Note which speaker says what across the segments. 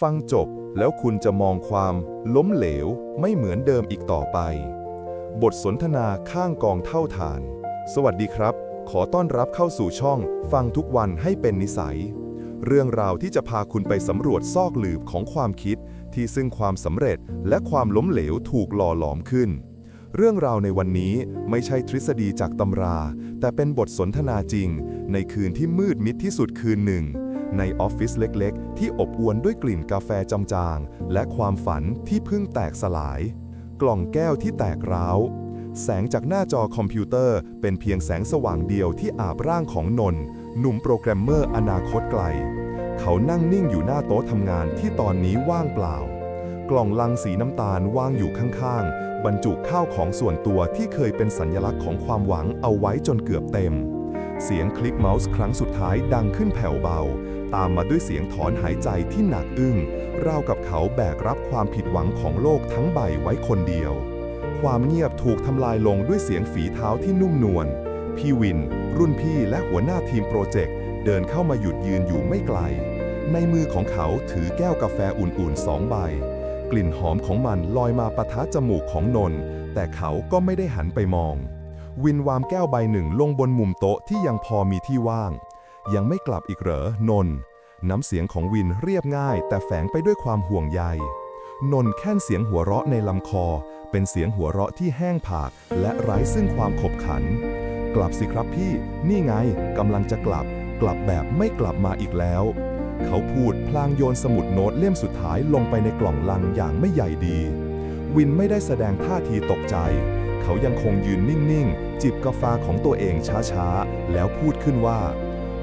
Speaker 1: ฟังจบแล้วคุณจะมองความล้มเหลวไม่เหมือนเดิมอีกต่อไป บทสนทนาข้างกองเท่าฐาน สวัสดีครับ ขอต้อนรับเข้าสู่ช่อง ฟังทุกวันให้เป็นนิสัย เรื่องราวที่จะพาคุณไปสำรวจซอกหลืบของความคิด ที่ซึ่งความสำเร็จและความล้มเหลวถูกหล่อหลอมขึ้น เรื่องราวในวันนี้ไม่ใช่ทฤษฎีจากตำรา แต่เป็นบทสนทนาจริง ในคืนที่มืดมิดที่สุดคืนหนึ่ง ในออฟฟิศเล็กๆ ที่อบอวลด้วยกลิ่นกาแฟจางๆ และความฝันที่เพิ่งแตกสลาย กล่องแก้วที่แตกร้าว แสงจากหน้าจอคอมพิวเตอร์ เป็นเพียงแสงสว่างเดียวที่อาบร่างของนนท์หนุ่มโปรแกรมเมอร์อนาคตไกล เขานั่งนิ่งอยู่หน้าโต๊ะทำงานที่ตอนนี้ว่างเปล่า กล่องลังสีน้ำตาลวางอยู่ข้างๆ บรรจุข้าวของส่วนตัวที่เคยเป็นสัญลักษณ์ของความหวังเอาไว้จนเกือบเต็มเสียงคลิกเมาส์ครั้งสุดท้ายดังขึ้นแผ่วเบา ตามมาด้วยเสียงถอนหายใจที่หนักอึ้งราวกับเขาแบกรับความผิดหวังของโลกทั้งใบไว้คนเดียว ความเงียบถูกทำลายลงด้วยเสียงฝีเท้าที่นุ่มนวลพี่วิน รุ่นพี่และหัวหน้าทีมโปรเจกต์เดินเข้ามาหยุดยืนอยู่ไม่ไกล ในมือของเขาถือแก้วกาแฟอุ่นๆสองใบ กลิ่นหอมของมันลอยมาปะทะจมูกของนนท์แต่เขาก็ไม่ได้หันไปมอง วินวามแก้วใบหนึ่งลงบนมุมโต๊ะที่ยังพอมีที่ว่าง ยังไม่กลับอีกเหรอนนท์น้ำเสียงของวินเรียบง่าย แต่แฝงไปด้วยความห่วงใย นนท์แค่นเสียงหัวเราะในลำคอ เป็นเสียงหัวเราะที่แห้งผาก และไร้ซึ่งความขบขัน กลับสิครับพี่ นี่ไงกำลังจะกลับ กลับแบบไม่กลับมาอีกแล้ว เขาพูดพลางโยนสมุดโน้ตเล่มสุดท้ายลงไปในกล่องลังอย่างไม่ใหญ่ดี วินไม่ได้แสดงท่าทีตกใจเขายังคงยืนนิ่ง ๆ จิบกาแฟของตัวเองช้า ๆ แล้วพูดขึ้นว่า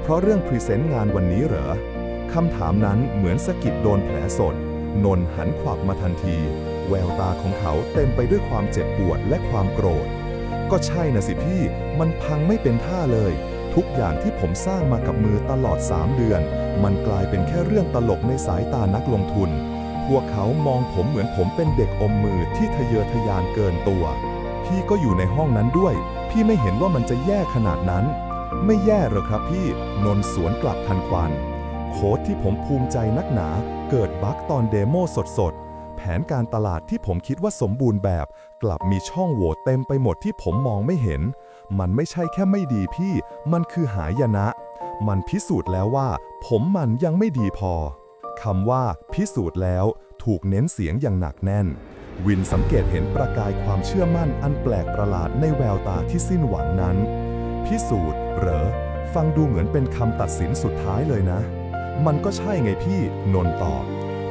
Speaker 1: ราะเรื่องพรีเซนต์งานวันนี้เหรอ คำถามนั้นเหมือนสะกิดโดนแผลสด นนท์หันขวับมาทันที แววตาของเขาเต็มไปด้วยความเจ็บปวดและความโกรธ ก็ใช่นะสิพี่ มันพังไม่เป็นท่าเลย ทุกอย่างที่ผมสร้างมากับมือตลอด 3 เดือน มันกลายเป็นแค่เรื่องตลกในสายตานักลงทุน พวกเขามองผมเหมือนผมเป็นเด็กอมมือที่ทะเยอทะยานเกินตัว พี่ก็อยู่ในห้องนั้นด้วย พี่ไม่เห็นว่ามันจะแย่ขนาดนั้น ไม่แย่หรอกครับพี่ นนท์สวนกลับทันควัน โค้ดที่ผมภูมิใจนักหนา เกิดบั๊กตอนเดโมสดๆ แผนการตลาดที่ผมคิดว่าสมบูรณ์แบบ กลับมีช่องโหว่เต็มไปหมดที่ผมมองไม่เห็น มันไม่ใช่แค่ไม่ดีพี่ มันคือหายนะ มันพิสูจน์แล้วว่า ผมมันยังไม่ดีพอคำว่า พิสูจน์แล้ว ถูกเน้นเสียงอย่างหนักแน่น วินสังเกตเห็นประกายความเชื่อมั่นอันแปลกประหลาดในแววตาที่สิ้นหวังนั้น พิสูจน์ เหรอ ฟังดูเหมือนเป็นคำตัดสินสุดท้ายเลยนะ มันก็ใช่ไงพี่นนท์ตอบ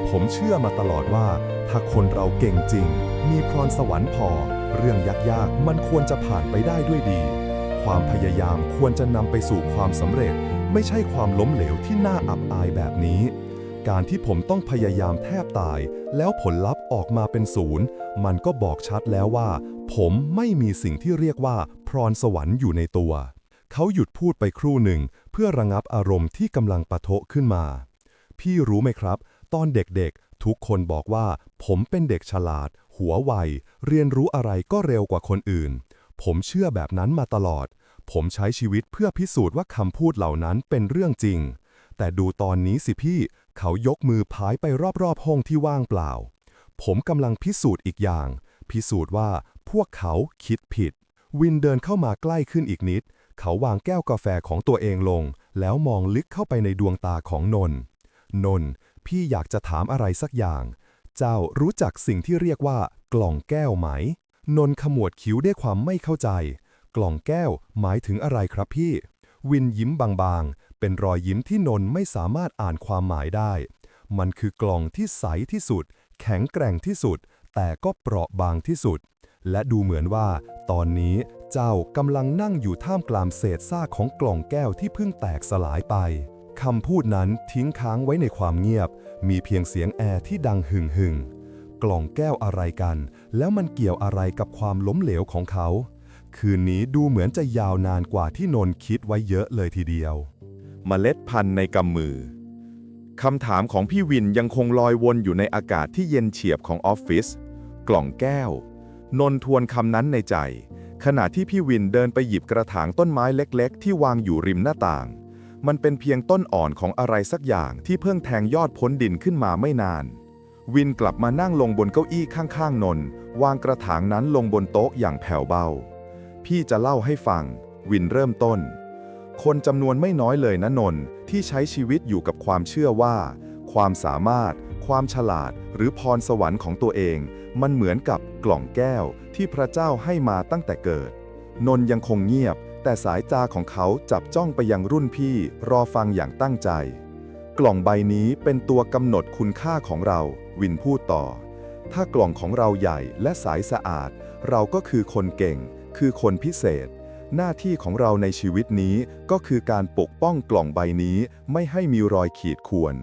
Speaker 1: ผมเชื่อมาตลอดว่า ถ้าคนเราเก่งจริง มีพรสวรรค์พอ เรื่องยากๆ มันควรจะผ่านไปได้ด้วยดี ความพยายามควรจะนำไปสู่ความสำเร็จ ไม่ใช่ความล้มเหลวที่น่าอับอายแบบนี้ การที่ผมต้องพยายามแทบตาย แล้วผลลัพธ์ออกมาเป็นศูนย์ มันก็บอกชัดแล้วว่า ผมไม่มีสิ่งที่เรียกว่าพรสวรรค์อยู่ในตัว เขาหยุดพูดไปครู่หนึ่ง เพื่อระงับอารมณ์ที่กำลังปะทะขึ้นมา พี่รู้ไหมครับ ตอนเด็กๆ ทุกคนบอกว่า ผมเป็นเด็กฉลาด หัวไว เรียนรู้อะไรก็เร็วกว่าคนอื่น ผมเชื่อแบบนั้นมาตลอด ผมใช้ชีวิตเพื่อพิสูจน์ว่าคำพูดเหล่านั้นเป็นเรื่องจริง แต่ดูตอนนี้สิพี่ เขายกมือพายไปรอบๆห้องที่ว่างเปล่า ผมกำลังพิสูจน์อีกอย่าง พิสูจน์ว่าพวกเขาคิดผิด วินเดินเข้ามาใกล้ขึ้นอีกนิด เขาวางแก้วกาแฟของตัวเองลง แล้วมองลึกเข้าไปในดวงตาของนนท์นนท์พี่อยากจะถามอะไรสักอย่าง เจ้ารู้จักสิ่งที่เรียกว่า กล่องแก้วไหม นนท์ขมวดคิ้วด้วยความไม่เข้าใจ กล่องแก้วหมายถึงอะไรครับพี่ วินยิ้มบางๆ เป็นรอยยิ้มที่นนท์ไม่สามารถอ่านความหมายได้ มันคือกล่องที่ใสที่สุด แข็งแกร่งที่สุด แต่ก็เปราะบางที่สุด และดูเหมือนว่า ตอนนี้ เจ้ากำลังนั่งอยู่ท่ามกลางเศษซากของกล่องแก้วที่เพิ่งแตกสลายไปคำพูดนั้นทิ้งค้างไว้ในความเงียบ มีเพียงเสียงแอร์ที่ดังหึ่งหึ่งๆกล่องแก้วอะไรกัน แล้วมันเกี่ยวอะไรกับความล้มเหลวของเขา คืนนี้ดูเหมือนจะยาวนานกว่าที่นนท์คิดไว้เยอะเลยทีเดียว
Speaker 2: เมล็ดพันธุ์ในกำมือคำถามของพี่วินยังคงลอยวนอยู่ในอากาศที่เย็นเฉียบของออฟฟิศกล่องแก้ว นนทวนคำนั้นในใจ ขณะที่พี่วินเดินไปหยิบกระถางต้นไม้เล็กๆ ที่วางอยู่ริมหน้าต่าง มันเป็นเพียงต้นอ่อนของอะไรสักอย่างที่เพิ่งแทงยอดพ้นดินขึ้นมาไม่นาน วินกลับมานั่งลงบนเก้าอี้ข้างๆนน วางกระถางนั้นลงบนโต๊ะอย่างแผ่วเบา พี่จะเล่าให้ฟัง วินเริ่มต้น คนจำนวนไม่น้อยเลยนะนนท์ที่ใช้ชีวิตอยู่กับความเชื่อว่า ความสามารถ ความฉลาดหรือพรสวรรค์ของตัวเอง มันเหมือนกับกล่องแก้วที่พระเจ้าให้มาตั้งแต่เกิด นนท์ยังคงเงียบ แต่สายตาของเขาจับจ้องไปยังรุ่นพี่ รอฟังอย่างตั้งใจ กล่องใบนี้เป็นตัวกำหนดคุณค่าของเรา วินพูดต่อ ถ้ากล่องของเราใหญ่และสายสะอาด เราก็คือคนเก่ง คือคนพิเศษหน้าที่ของเราในชีวิตนี้ก็คือการปกป้องกล่องใบนี้ไม่ให้มีรอยขีดข่วน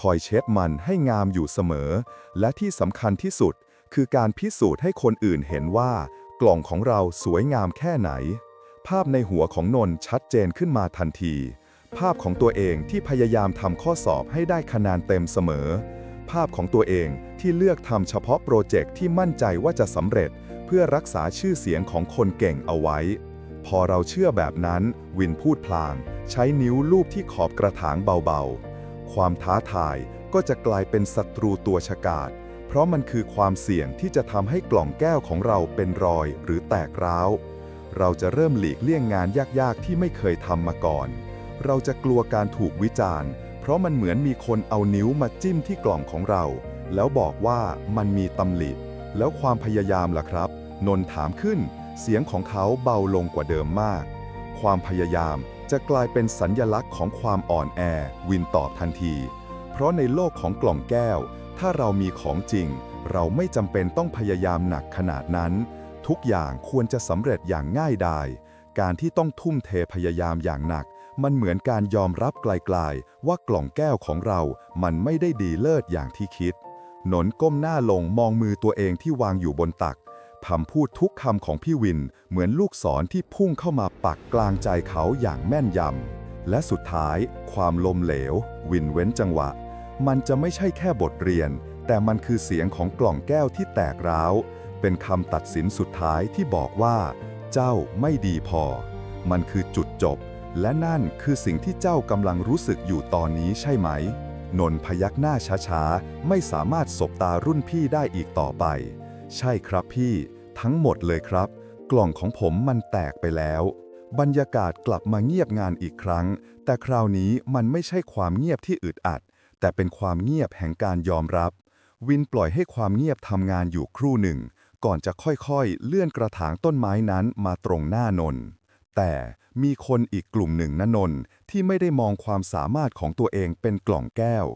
Speaker 2: คอยเช็ดมันให้งามอยู่เสมอ และที่สำคัญที่สุด คือการพิสูจน์ให้คนอื่นเห็นว่า กล่องของเราสวยงามแค่ไหน ภาพในหัวของนนท์ชัดเจนขึ้นมาทันที ภาพของตัวเองที่พยายามทำข้อสอบให้ได้คะแนนเต็มเสมอ ภาพของตัวเองที่เลือกทำเฉพาะโปรเจกต์ที่มั่นใจว่าจะสำเร็จ เพื่อรักษาชื่อเสียงของคนเก่งเอาไว้ พอเราเชื่อแบบนั้น วินพูดพลาง ใช้นิ้วลูบที่ขอบกระถางเบาๆ ความท้าทายก็จะกลายเป็นศัตรูตัวฉกาจเพราะมันคือความเสี่ยงที่จะทำให้กล่องแก้วของเราเป็นรอยหรือแตกร้าว เราจะเริ่มหลีกเลี่ยงงานยากๆ ที่ไม่เคยทำมาก่อน เราจะกลัวการถูกวิจารณ์ เพราะมันเหมือนมีคนเอานิ้วมาจิ้มที่กล่องของเรา แล้วบอกว่ามันมีตำหนิแล้วความพยายามล่ะครับ นนท์ถามขึ้น เสียงของเขาเบาลงกว่าเดิมมาก ความพยายาม จะกลายเป็นสัญญลักษณ์ของความอ่อนแอ วินตอบทันที เพราะในโลกของกล่องแก้ว ถ้าเรามีของจริง เราไม่จำเป็นต้องพยายามหนักขนาดนั้น ทุกอย่างควรจะสำเร็จอย่างง่ายดาย การที่ต้องทุ่มเทพยายามอย่างหนัก มันเหมือนการยอมรับไกลๆว่ากล่องแก้วของเรา มันไม่ได้ดีเลิศอย่างที่คิด หนนก้มหน้าลงมองมือตัวเองที่วางอยู่บนตัก คำพูดทุกคำของพี่วินเหมือนลูกศรที่พุ่งเข้ามาปักกลางใจเขาอย่างแม่นยำ และสุดท้าย ความลมเหลว วินเว้นจังหวะ มันจะไม่ใช่แค่บทเรียน แต่มันคือเสียงของกล่องแก้วที่แตกร้าว เป็นคำตัดสินสุดท้ายที่บอกว่า เจ้าไม่ดีพอ มันคือจุดจบ และนั่นคือสิ่งที่เจ้ากำลังรู้สึกอยู่ตอนนี้ใช่ไหม นนพยักหน้าช้าๆ ไม่สามารถสบตารุ่นพี่ได้อีกต่อไป ใช่ครับพี่ ทั้งหมดเลยครับ กล่องของผมมันแตกไปแล้ว บรรยากาศกลับมาเงียบงานอีกครั้ง แต่คราวนี้มันไม่ใช่ความเงียบที่อึดอัด แต่เป็นความเงียบแห่งการยอมรับ วินปล่อยให้ความเงียบทำงานอยู่ครู่หนึ่ง ก่อนจะค่อยๆ เลื่อนกระถางต้นไม้นั้นมาตรงหน้านนท์แต่มีคนอีกกลุ่มหนึ่งนะนนท์ที่ไม่ได้มองความสามารถของตัวเองเป็นกล่องแก้ว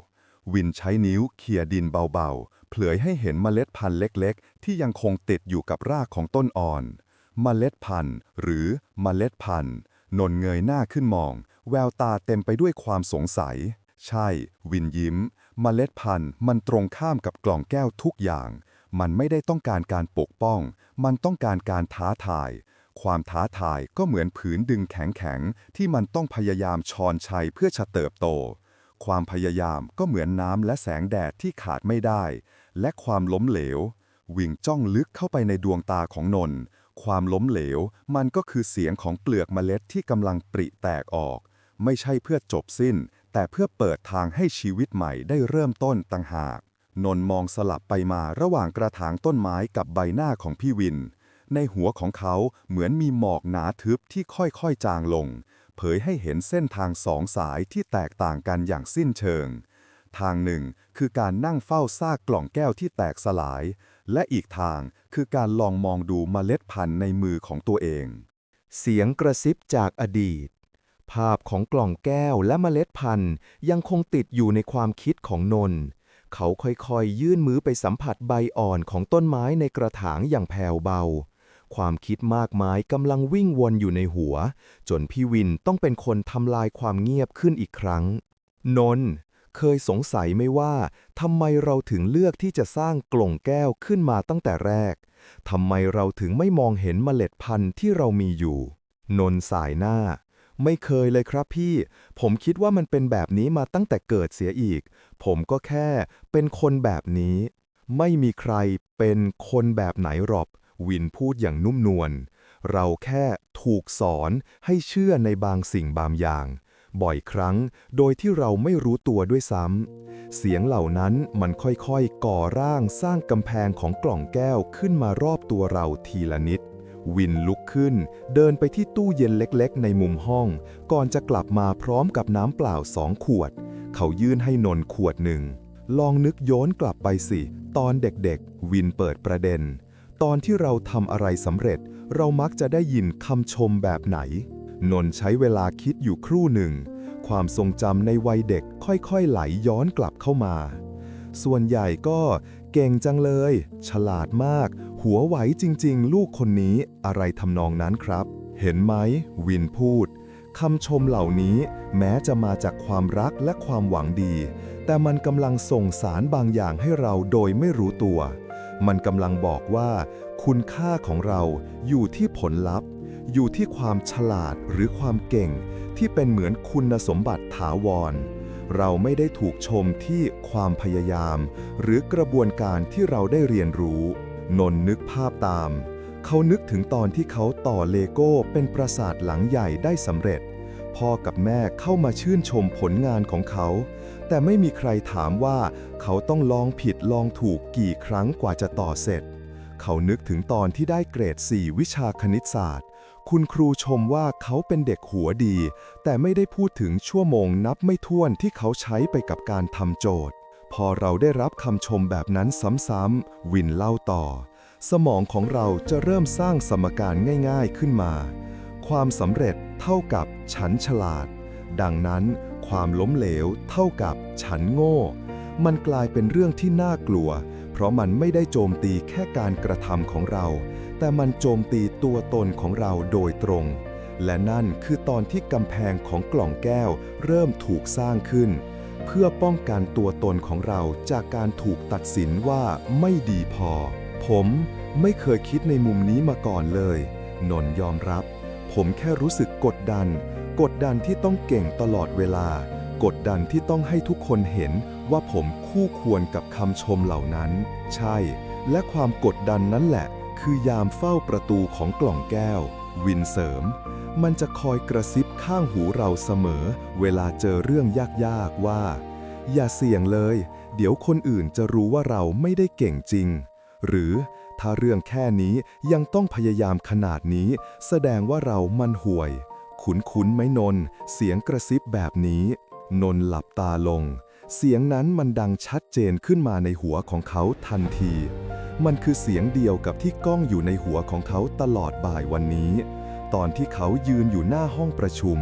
Speaker 2: วินใช้นิ้วเขี่ยดินเบาๆ เผยให้เห็นเมล็ดพันธุ์เล็กๆ ที่ยังคงติดอยู่กับรากของต้นอ่อน เมล็ดพันธุ์หรือเมล็ดพันธุ์นนเงยหน้าขึ้นมอง แววตาเต็มไปด้วยความสงสัย ใช่ วินยิ้ม เมล็ดพันธุ์มันตรงข้ามกับกล่องแก้วทุกอย่าง มันไม่ได้ต้องการการปกป้อง มันต้องการการท้าทาย ความท้าทายก็เหมือนผืนดึงแข็งๆ ที่มันต้องพยายามชอนชัยเพื่อจะเติบโต ความพยายามก็เหมือนน้ำและแสงแดดที่ขาดไม่ได้ และความล้มเหลว วิ่งจ้องลึกเข้าไปในดวงตาของนนท์ความล้มเหลว มันก็คือเสียงของเปลือกเมล็ดที่กำลังปริแตกออก ไม่ใช่เพื่อจบสิ้น แต่เพื่อเปิดทางให้ชีวิตใหม่ได้เริ่มต้นต่างหาก นนท์มองสลับไปมาระหว่างกระถางต้นไม้กับใบหน้าของพี่วิน ในหัวของเขาเหมือนมีหมอกหนาทึบที่ค่อยๆจางลง เผยให้เห็นเส้นทางสองสายที่แตกต่างกันอย่างสิ้นเชิง ทางหนึ่ง คือการนั่งเฝ้าซากกล่องแก้วที่แตกสลาย และอีกทางคือการลองมองดูเมล็ดพันธุ์ในมือของตัวเอง
Speaker 3: เสียงกระซิบจากอดีต ภาพของกล่องแก้วและเมล็ดพันธุ์ยังคงติดอยู่ในความคิดของนนท์เขาค่อยๆ ยื่นมือไปสัมผัสใบอ่อนของต้นไม้ในกระถางอย่างแผ่วเบาความคิดมากมายกำลังวิ่งวนอยู่ในหัว จนพี่วินต้องเป็นคนทำลายความเงียบขึ้นอีกครั้ง นนท์ เคยสงสัยไหมว่าทำไมเราถึงเลือกที่จะสร้างกล่องแก้วขึ้นมาตั้งแต่แรกทำไมเราถึงไม่มองเห็นเมล็ดพันธุ์ที่เรามีอยู่ นนท์สายหน้า ไม่เคยเลยครับพี่ ผมคิดว่ามันเป็นแบบนี้มาตั้งแต่เกิดเสียอีก ผมก็แค่เป็นคนแบบนี้ ไม่มีใครเป็นคนแบบไหนหรอกวินพูดอย่างนุ่มนวลเราแค่ถูกสอนให้เชื่อในบางสิ่งบางอย่าง บ่อยครั้งโดยที่เราไม่รู้ตัวด้วยซ้ำ เสียงเหล่านั้นมันค่อยๆ ก่อร่างสร้างกำแพงของกล่องแก้วขึ้นมารอบตัวเราทีละนิด วินลุกขึ้น เดินไปที่ตู้เย็นเล็กๆ ในมุมห้อง ก่อนจะกลับมาพร้อมกับน้ำเปล่าสองขวด เขายื่นให้นนท์ขวดหนึ่ง ลองนึกย้อนกลับไปสิ ตอนเด็กๆ วินเปิดประเด็น ตอนที่เราทำอะไรสำเร็จ เรามักจะได้ยินคำชมแบบไหน นนท์ใช้เวลาคิดอยู่ครู่หนึ่ง ความทรงจำในวัยเด็กค่อยๆ ไหลย้อนกลับเข้ามา ส่วนใหญ่ก็เก่งจังเลย ฉลาดมาก หัวไหวจริงๆ ลูกคนนี้อะไรทำนองนั้นครับ เห็นไหม วินพูดคำชมเหล่านี้แม้จะมาจากความรักและความหวังดี แต่มันกำลังส่งสารบางอย่างให้เราโดยไม่รู้ตัว มันกำลังบอกว่า คุณค่าของเราอยู่ที่ผลลัพธ์ อยู่ที่ความฉลาดหรือความเก่ง ที่เป็นเหมือนคุณสมบัติถาวร เราไม่ได้ถูกชมที่ความพยายาม หรือกระบวนการที่เราได้เรียนรู้ นนท์นึกภาพตาม เขานึกถึงตอนที่เขาต่อเลโก้เป็นปราสาทหลังใหญ่ได้สำเร็จ พ่อกับแม่เข้ามาชื่นชมผลงานของเขา แต่ไม่มีใครถามว่าเขาต้องลองผิดลองถูกกี่ครั้งกว่าจะต่อเสร็จเขานึกถึงตอนที่ได้เกรด 4 วิชาคณิตศาสตร์ คุณครูชมว่าเขาเป็นเด็กหัวดี แต่ไม่ได้พูดถึงชั่วโมงนับไม่ถ้วนที่เขาใช้ไปกับการทำโจทย์ พอเราได้รับคำชมแบบนั้นซ้ำๆวินเล่าต่อ สมองของเราจะเริ่มสร้างสมการง่ายๆขึ้นมา ความสำเร็จเท่ากับฉันฉลาด ดังนั้น ความล้มเหลวเท่ากับฉันโง่ มันกลายเป็นเรื่องที่น่ากลัว เพราะมันไม่ได้โจมตีแค่การกระทำของเรา แต่มันโจมตีตัวตนของเราโดยตรง และนั่นคือตอนที่กำแพงของกล่องแก้วเริ่มถูกสร้างขึ้น เพื่อป้องกันตัวตนของเราจากการถูกตัดสินว่าไม่ดีพอ ผมไม่เคยคิดในมุมนี้มาก่อนเลย นนท์ยอมรับ ผมแค่รู้สึกกดดัน กดดันที่ต้องเก่งตลอดเวลา กดดันที่ต้องให้ทุกคนเห็นว่าผมคู่ควรกับคำชมเหล่านั้น ใช่ และความกดดันนั้นแหละ คือยามเฝ้าประตูของกล่องแก้ว วินเสริม มันจะคอยกระซิบข้างหูเราเสมอ เวลาเจอเรื่องยากๆว่า อย่าเสี่ยงเลย เดี๋ยวคนอื่นจะรู้ว่าเราไม่ได้เก่งจริง หรือถ้าเรื่องแค่นี้ยังต้องพยายามขนาดนี้ แสดงว่าเรามันห่วย คุ้นไหมนน เสียงกระซิบแบบนี้ นนหลับตาลง เสียงนั้นมันดังชัดเจนขึ้นมาในหัวของเขาทันที มันคือเสียงเดียวกับที่ก้องอยู่ในหัวของเขาตลอดบ่ายวันนี้ ตอนที่เขายืนอยู่หน้าห้องประชุม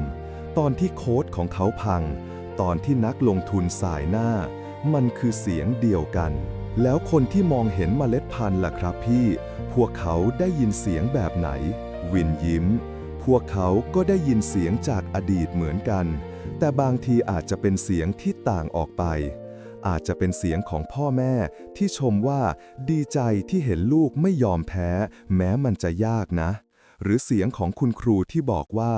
Speaker 3: ตอนที่โค้ดของเขาพัง ตอนที่นักลงทุนสายหน้า มันคือเสียงเดียวกัน แล้วคนที่มองเห็นเมล็ดพันธุ์ล่ะครับพี่ พวกเขาได้ยินเสียงแบบไหน วินยิ้ม พวกเขาก็ได้ยินเสียงจากอดีตเหมือนกัน แต่บางทีอาจจะเป็นเสียงที่ต่างออกไป อาจจะเป็นเสียงของพ่อแม่ที่ชมว่าดีใจที่เห็นลูกไม่ยอมแพ้ แม้มันจะยากนะ หรือเสียงของคุณครูที่บอกว่า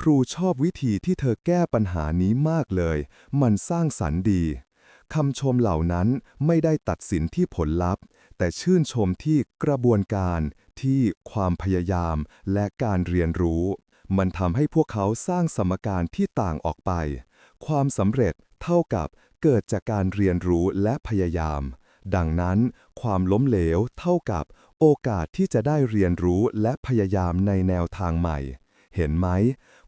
Speaker 3: ครูชอบวิธีที่เธอแก้ปัญหานี้มากเลย มันสร้างสรรค์ดีคำชมเหล่านั้นไม่ได้ตัดสินที่ผลลัพธ์ แต่ชื่นชมที่กระบวนการที่ความพยายามและการเรียนรู้ มันทำให้พวกเขาสร้างสมการที่ต่างออกไป ความสำเร็จเท่ากับเกิดจากการเรียนรู้และพยายาม ดังนั้น ความล้มเหลวเท่ากับโอกาสที่จะได้เรียนรู้และพยายามในแนวทางใหม่ เห็นไหม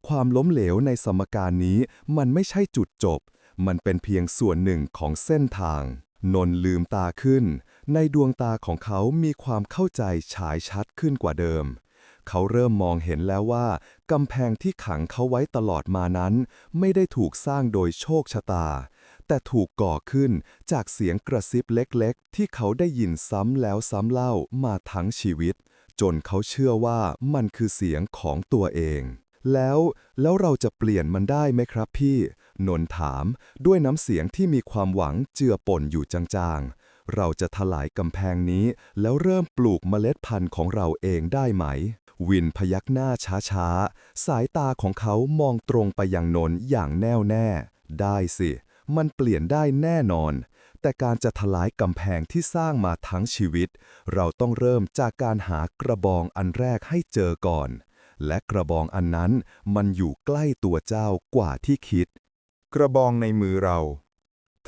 Speaker 3: ความล้มเหลวในสมการนี้มันไม่ใช่จุดจบ มันเป็นเพียงส่วนหนึ่งของเส้นทาง นนท์ลืมตาขึ้น ในดวงตาของเขามีความเข้าใจฉายชัดขึ้นกว่าเดิม เขาเริ่มมองเห็นแล้วว่ากำแพงที่ขังเขาไว้ตลอดมานั้น ไม่ได้ถูกสร้างโดยโชคชะตา แต่ถูกก่อขึ้นจากเสียงกระซิบเล็กๆ ที่เขาได้ยินซ้ำแล้วซ้ำเล่ามาทั้งชีวิต จนเขาเชื่อว่ามันคือเสียงของตัวเอง แล้วแล้วเราจะเปลี่ยนมันได้ไหมครับพี่ นนท์ถามด้วยน้ำเสียงที่มีความหวังเจือปนอยู่จางๆ เราจะทลายกำแพงนี้ แล้วเริ่มปลูกเมล็ดพันธุ์ของเราเองได้ไหม วินพยักหน้าช้าๆ สายตาของเขามองตรงไปยังนนท์อย่างแน่วแน่ ได้สิ มันเปลี่ยนได้แน่นอน แต่การจะทลายกำแพงที่สร้างมาทั้งชีวิต เราต้องเริ่มจากการหากระบองอันแรกให้เจอก่อน และกระบองอันนั้นมันอยู่ใกล้ตัวเจ้ากว่าที่คิด
Speaker 1: กระบองในมือเรา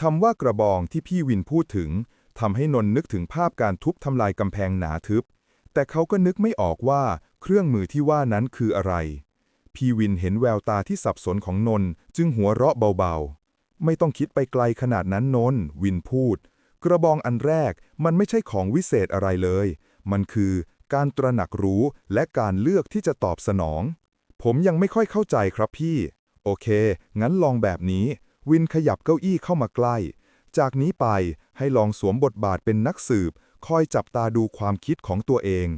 Speaker 1: คำว่ากระบองที่พี่วินพูดถึง ทำให้นนนึกถึงภาพการทุบทำลายกำแพงหนาทึบ แต่เขาก็นึกไม่ออกว่าเครื่องมือที่ว่านั้นคืออะไร พีวินเห็นแววตาที่สับสนของนนจึงหัวเราะเบาๆ ไม่ต้องคิดไปไกลขนาดนั้นนน วินพูด กระบองอันแรกมันไม่ใช่ของวิเศษอะไรเลย มันคือการตระหนักรู้และการเลือกที่จะตอบสนอง ผมยังไม่ค่อยเข้าใจครับพี่ โอเค งั้นลองแบบนี้ วินขยับเก้าอี้เข้ามาใกล้ จากนี้ไปให้ลองสวมบทบาทเป็นนักสืบ คอยจับตาดูความคิดของตัวเอง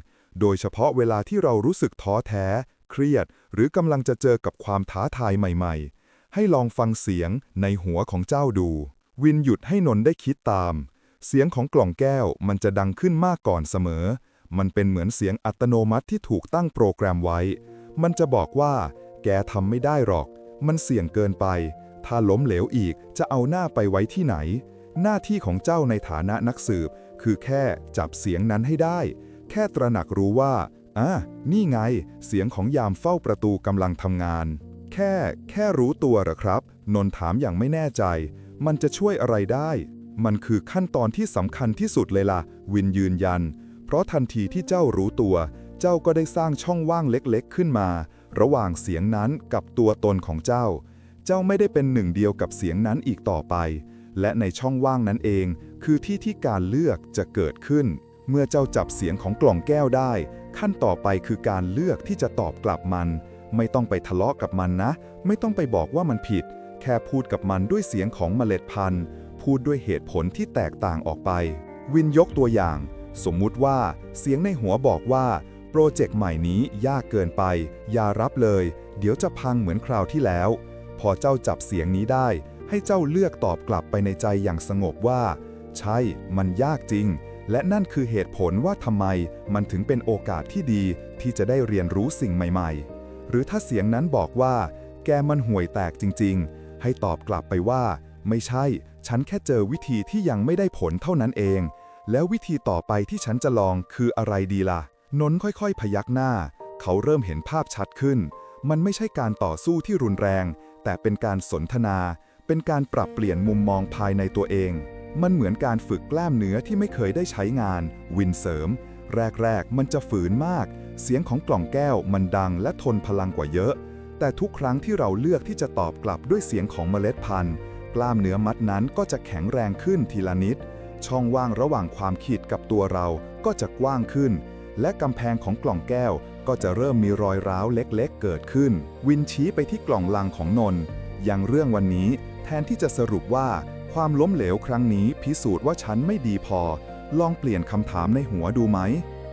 Speaker 1: โดยเฉพาะเวลาที่เรารู้สึกท้อแท้ เครียด หรือกำลังจะเจอกับความท้าทายใหม่ ๆ ให้ลองฟังเสียงในหัวของเจ้าดู วินหยุดให้นนท์ได้คิดตาม เสียงของกล่องแก้วมันจะดังขึ้นมากก่อนเสมอ มันเป็นเหมือนเสียงอัตโนมัติที่ถูกตั้งโปรแกรมไว้ มันจะบอกว่า แกทำไม่ได้หรอก มันเสี่ยงเกินไป ถ้าล้มเหลวอีกจะเอาหน้าไปไว้ที่ไหน หน้าที่ของเจ้าในฐานะนักสืบ คือแค่จับเสียงนั้นให้ได้ แค่ตระหนักรู้ว่าอะนี่ไง เสียงของยามเฝ้าประตูกำลังทำงาน แค่ แค่รู้ตัวหรอครับ นนถามอย่างไม่แน่ใจ มันจะช่วยอะไรได้ มันคือขั้นตอนที่สำคัญที่สุดเลยล่ะ วินยืนยัน เพราะทันทีที่เจ้ารู้ตัว เจ้าก็ได้สร้างช่องว่างเล็กๆ ขึ้นมา ระหว่างเสียงนั้นกับตัวตนของเจ้า เจ้าไม่ได้เป็นหนึ่งเดียวกับเสียงนั้นอีกต่อไป และในช่องว่างนั้นเอง คือที่ที่การเลือกจะเกิดขึ้น เมื่อเจ้าจับเสียงของกล่องแก้วได้ ขั้นต่อไปคือการเลือกที่จะตอบกลับมัน ไม่ต้องไปทะเลาะกับมันนะ ไม่ต้องไปบอกว่ามันผิด แค่พูดกับมันด้วยเสียงของเมล็ดพันธุ์ พูดด้วยเหตุผลที่แตกต่างออกไป วินยกตัวอย่าง สมมุติว่า เสียงในหัวบอกว่าโปรเจกต์ใหม่นี้ยากเกินไป อย่ารับเลย เดี๋ยวจะพังเหมือนคราวที่แล้ว พอเจ้าจับเสียงนี้ได้ ให้เจ้าเลือกตอบกลับไปในใจอย่างสงบว่า ใช่ มันยากจริง และนั่นคือเหตุผลว่าทำไมมันถึงเป็นโอกาสที่ดีที่จะได้เรียนรู้สิ่งใหม่ ๆ หรือถ้าเสียงนั้นบอกว่า แกมันห่วยแตกจริง ๆ ให้ตอบกลับไปว่า ไม่ใช่ ฉันแค่เจอวิธีที่ยังไม่ได้ผลเท่านั้นเอง แล้ววิธีต่อไปที่ฉันจะลองคืออะไรดีล่ะ นนท์ค่อยๆ พยักหน้า เขาเริ่มเห็นภาพชัดขึ้น มันไม่ใช่การต่อสู้ที่รุนแรง แต่เป็นการสนทนา เป็นการปรับเปลี่ยนมุมมองภายในตัวเอง มันเหมือนการฝึกกล้ามเนื้อที่ไม่เคยได้ใช้งาน วินเสริม แรกๆ มันจะฝืนมาก เสียงของกล่องแก้วมันดังและทนพลังกว่าเยอะ แต่ทุกครั้งที่เราเลือกที่จะตอบกลับด้วยเสียงของเมล็ดพันธุ์กล้ามเนื้อมัดนั้นก็จะแข็งแรงขึ้นทีละนิด ช่องว่างระหว่างความคิดกับตัวเราก็จะกว้างขึ้น และกำแพงของกล่องแก้วก็จะเริ่มมีรอยร้าวเล็กๆ เกิดขึ้น วินชี้ไปที่กล่องลังของนนอย่างเรื่องวันนี้ แทนที่จะสรุปว่า ความล้มเหลวครั้งนี้พิสูจน์ว่าฉันไม่ดีพอ ลองเปลี่ยนคำถามในหัวดูไหม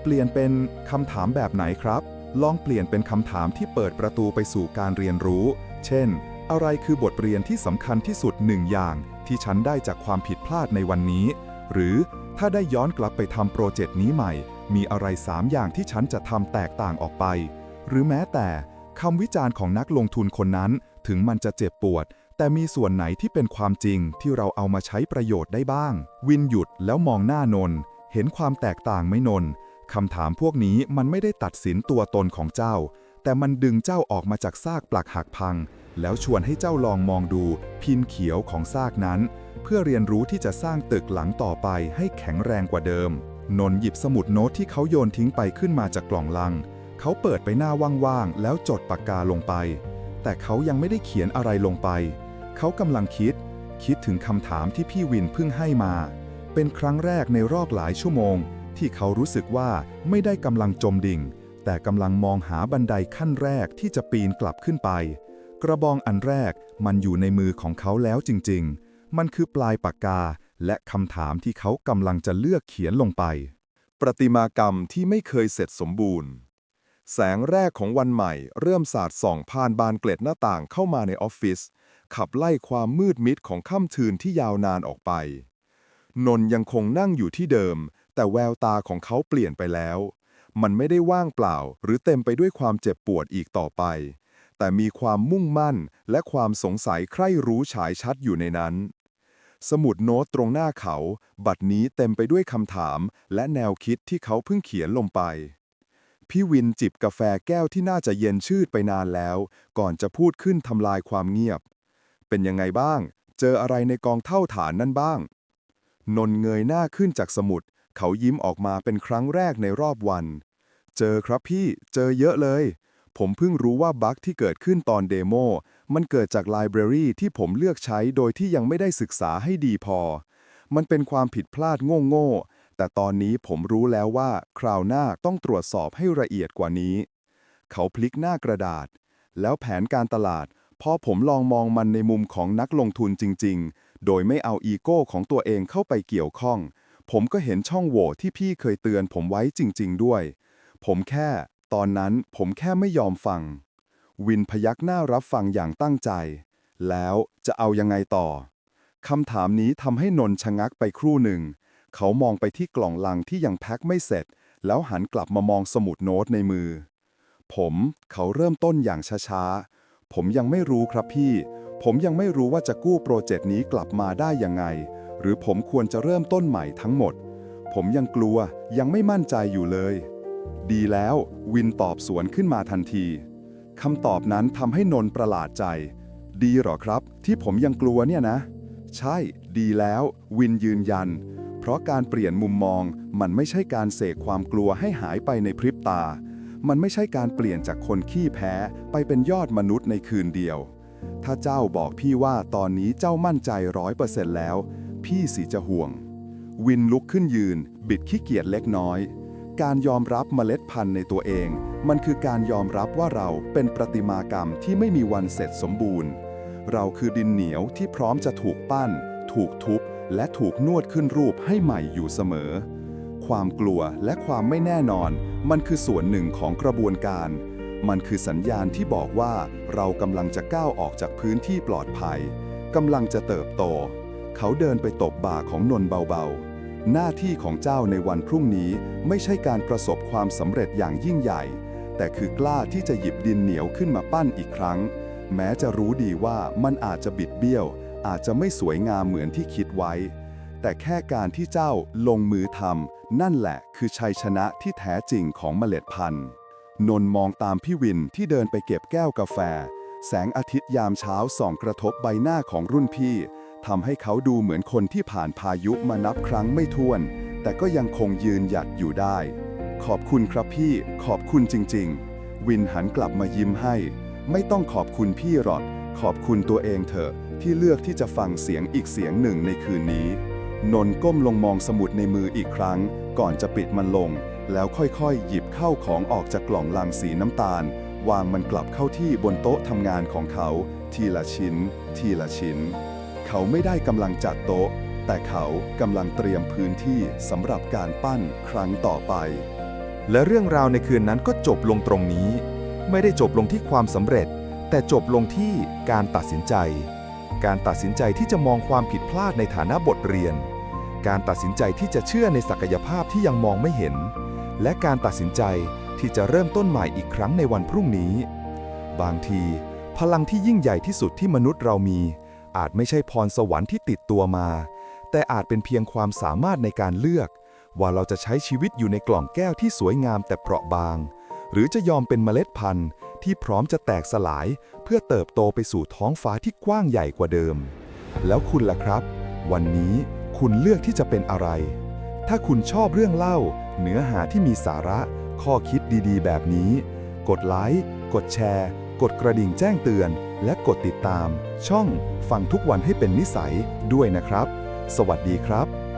Speaker 1: เปลี่ยนเป็นคำถามแบบไหนครับ ลองเปลี่ยนเป็นคำถามที่เปิดประตูไปสู่การเรียนรู้ เช่น อะไรคือบทเรียนที่สำคัญที่สุดหนึ่งอย่าง ที่ฉันได้จากความผิดพลาดในวันนี้ หรือถ้าได้ย้อนกลับไปทำโปรเจกต์นี้ใหม่ มีอะไร3อย่างที่ฉันจะทำแตกต่างออกไป หรือแม้แต่คำวิจารณ์ของนักลงทุนคนนั้น ถึงมันจะเจ็บปวด แต่มีส่วนไหนที่เป็นความจริงที่เราเอามาใช้ประโยชน์ได้บ้าง วินหยุดแล้วมองหน้านนท์เห็นความแตกต่างไม่นนท์คำถามพวกนี้มันไม่ได้ตัดสินตัวตนของเจ้า แต่มันดึงเจ้าออกมาจากซากปลักหักพัง แล้วชวนให้เจ้าลองมองดูพินเขียวของซากนั้น เพื่อเรียนรู้ที่จะสร้างตึกหลังต่อไปให้แข็งแรงกว่าเดิม นนท์หยิบสมุดโน้ตที่เขาโยนทิ้งไปขึ้นมาจากกล่องลัง เขาเปิดไปหน้าว่างๆ แล้วจดปากกาลงไป แต่เขายังไม่ได้เขียนอะไรลงไป เขากำลังคิด คิดถึงคำถามที่พี่วินเพิ่งให้มา เป็นครั้งแรกในรอบหลายชั่วโมง ที่เขารู้สึกว่าไม่ได้กำลังจมดิ่ง แต่กำลังมองหาบันไดขั้นแรกที่จะปีนกลับขึ้นไป กระบองอันแรกมันอยู่ในมือของเขาแล้วจริงๆ มันคือปลายปากกา และคำถามที่เขากำลังจะเลือกเขียนลงไป ประติมากรรมที่ไม่เคยเสร็จสมบูรณ์ แสงแรกของวันใหม่ เริ่มสาดส่องผ่านบานเกล็ดหน้าต่างเข้ามาในออฟฟิศขับไล่ความมืดมิดของค่ำคืนที่ยาวนานออกไป นนยังคงนั่งอยู่ที่เดิม แต่แววตาของเขาเปลี่ยนไปแล้ว มันไม่ได้ว่างเปล่า หรือเต็มไปด้วยความเจ็บปวดอีกต่อไป แต่มีความมุ่งมั่นและความสงสัยใคร่รู้ฉายชัดอยู่ในนั้น สมุดโน้ตตรงหน้าเขา บัดนี้เต็มไปด้วยคำถาม และแนวคิดที่เขาเพิ่งเขียนลงไป
Speaker 2: พี่วินจิบกาแฟแก้วที่น่าจะเย็นชืดไปนานแล้ว ก่อนจะพูดขึ้นทำลายความเงียบ เป็นยังไงบ้าง เจออะไรในกองเท่าฐานนั่นบ้าง นนเงยหน้าขึ้นจากสมุด เขายิ้มออกมาเป็นครั้งแรกในรอบวัน เจอครับพี่ เจอเยอะเลย ผมเพิ่งรู้ว่าบั๊กที่เกิดขึ้นตอนเดโม มันเกิดจากไลบรารีที่ผมเลือกใช้โดยที่ยังไม่ได้ศึกษาให้ดีพอ มันเป็นความผิดพลาดโง่ๆ แต่ตอนนี้ผมรู้แล้วว่า คราวหน้าต้องตรวจสอบให้ละเอียดกว่านี้ เขาพลิกหน้ากระดาษ แล้วแผนการตลาด พอผมลองมองมันในมุมของนักลงทุนจริง ๆ โดยไม่เอาอีโก้ของตัวเองเข้าไปเกี่ยวข้อง ผมก็เห็นช่องโหว่ที่พี่เคยเตือนผมไว้จริง ๆ ด้วย ผมแค่ ตอนนั้นผมแค่ไม่ยอมฟัง วินพยักหน้ารับฟังอย่างตั้งใจ แล้วจะเอายังไงต่อคำถามนี้ทำให้นนชะงักไปครู่หนึ่ง เขามองไปที่กล่องลังที่ยังแพ็คไม่เสร็จ แล้วหันกลับมามองสมุดโน้ตในมือ ผมเขาเริ่มต้นอย่างช้าๆ ผมยังไม่รู้ครับพี่ ผมยังไม่รู้ว่าจะกู้โปรเจกต์นี้กลับมาได้ยังไง หรือผมควรจะเริ่มต้นใหม่ทั้งหมด ผมยังกลัวยังไม่มั่นใจอยู่เลย ดีแล้ว วินตอบสวนขึ้นมาทันที คำตอบนั้นทำให้นนประหลาดใจ ดีหรอครับ ที่ผมยังกลัวเนี่ยนะ ใช่ ดีแล้ว วินยืนยัน เพราะการเปลี่ยนมุมมอง มันไม่ใช่การเสกความกลัวให้หายไปในพริบตา มันไม่ใช่การเปลี่ยนจากคนขี้แพ้ไปเป็นยอดมนุษย์ในคืนเดียว ถ้าเจ้าบอกพี่ว่าตอนนี้เจ้ามั่นใจร้อยเปอร์เซ็นต์แล้ว พี่สิจะห่วง วินลุกขึ้นยืน บิดขี้เกียจเล็กน้อย การยอมรับเมล็ดพันธุ์ในตัวเอง มันคือการยอมรับว่าเราเป็นประติมากรรมที่ไม่มีวันเสร็จสมบูรณ์ เราคือดินเหนียวที่พร้อมจะถูกปั้น ถูกทุบ และถูกนวดขึ้นรูปให้ใหม่อยู่เสมอ ความกลัวและความไม่แน่นอน มันคือส่วนหนึ่งของกระบวนการ มันคือสัญญาณที่บอกว่าเรากำลังจะก้าวออกจากพื้นที่ปลอดภัยกำลังจะเติบโต เขาเดินไปตบบ่าของนนเบาๆ หน้าที่ของเจ้าในวันพรุ่งนี้ไม่ใช่การประสบความสำเร็จอย่างยิ่งใหญ่ แต่คือกล้าที่จะหยิบดินเหนียวขึ้นมาปั้นอีกครั้ง แม้จะรู้ดีว่ามันอาจจะบิดเบี้ยว อาจจะไม่สวยงามเหมือนที่คิดไว้ แต่แค่การที่เจ้าลงมือทำนั่นแหละคือชัยชนะที่แท้จริงของเมล็ดพันธุ์ นนมองตามพี่วินที่เดินไปเก็บแก้วกาแฟ แสงอาทิตย์ยามเช้าส่องกระทบใบหน้าของรุ่นพี่ ทำให้เขาดูเหมือนคนที่ผ่านพายุมานับครั้งไม่ถ้วน แต่ก็ยังคงยืนหยัดอยู่ได้ ขอบคุณครับพี่ ขอบคุณจริง ๆ วินหันกลับมายิ้มให้ ไม่ต้องขอบคุณพี่หรอก ขอบคุณตัวเองเถอะ ที่เลือกที่จะฟังเสียงอีกเสียงหนึ่งในคืนนี้ นนก้มลงมองสมุดในมืออีกครั้ง ก่อนจะปิดมันลง แล้วค่อยๆ หยิบเข้าของออกจากกล่องลังสีน้ำตาล วางมันกลับเข้าที่บนโต๊ะทำงานของเขา ทีละชิ้น ทีละชิ้น เขาไม่ได้กำลังจัดโต๊ะ แต่เขากำลังเตรียมพื้นที่สำหรับการปั้นครั้งต่อไป
Speaker 3: และเรื่องราวในคืนนั้นก็จบลงตรงนี้ ไม่ได้จบลงที่ความสำเร็จ แต่จบลงที่การตัดสินใจ การตัดสินใจที่จะมองความผิดพลาดในฐานะบทเรียน การตัดสินใจที่จะเชื่อในศักยภาพที่ยังมองไม่เห็น และการตัดสินใจที่จะเริ่มต้นใหม่อีกครั้งในวันพรุ่งนี้ บางที พลังที่ยิ่งใหญ่ที่สุดที่มนุษย์เรามี อาจไม่ใช่พรสวรรค์ที่ติดตัวมา แต่อาจเป็นเพียงความสามารถในการเลือก ว่าเราจะใช้ชีวิตอยู่ในกล่องแก้วที่สวยงามแต่เปราะบาง หรือจะยอมเป็นเมล็ดพันธุ์ที่พร้อมจะแตกสลาย เพื่อเติบโตไปสู่ท้องฟ้าที่กว้างใหญ่กว่าเดิม แล้วคุณล่ะครับ วันนี้คุณเลือกที่จะเป็นอะไร ถ้าคุณชอบเรื่องเล่า เนื้อหาที่มีสาระ ข้อคิดดีๆ แบบนี้ กดไลค์ กดแชร์ กดกระดิ่งแจ้งเตือน และกดติดตามช่องฟังทุกวันให้เป็นนิสัยด้วยนะครับ สวัสดีครับ